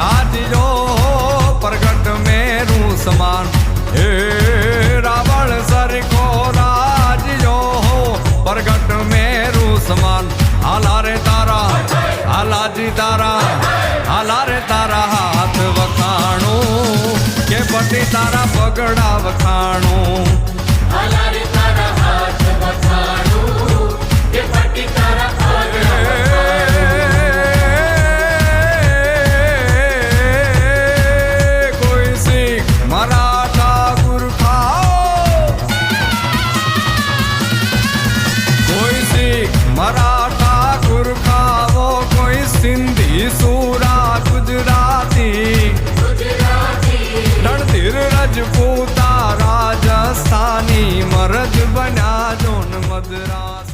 રાજ્યો પ્રગટ મેરું સમાન. હે રાવણ સરખો રાજ્યો પ્રગટ મેરું સમાન. હાલા રે તારા હાલાજી તારા, હાલા રે તારા હાથ વખાણો. કે પટી તારા પગડા વખાણો. સુરા ગુજરાતી રણધીર રજપૂતા રાજસ્થાની મરદ બન્યા જોન મદ્રાસ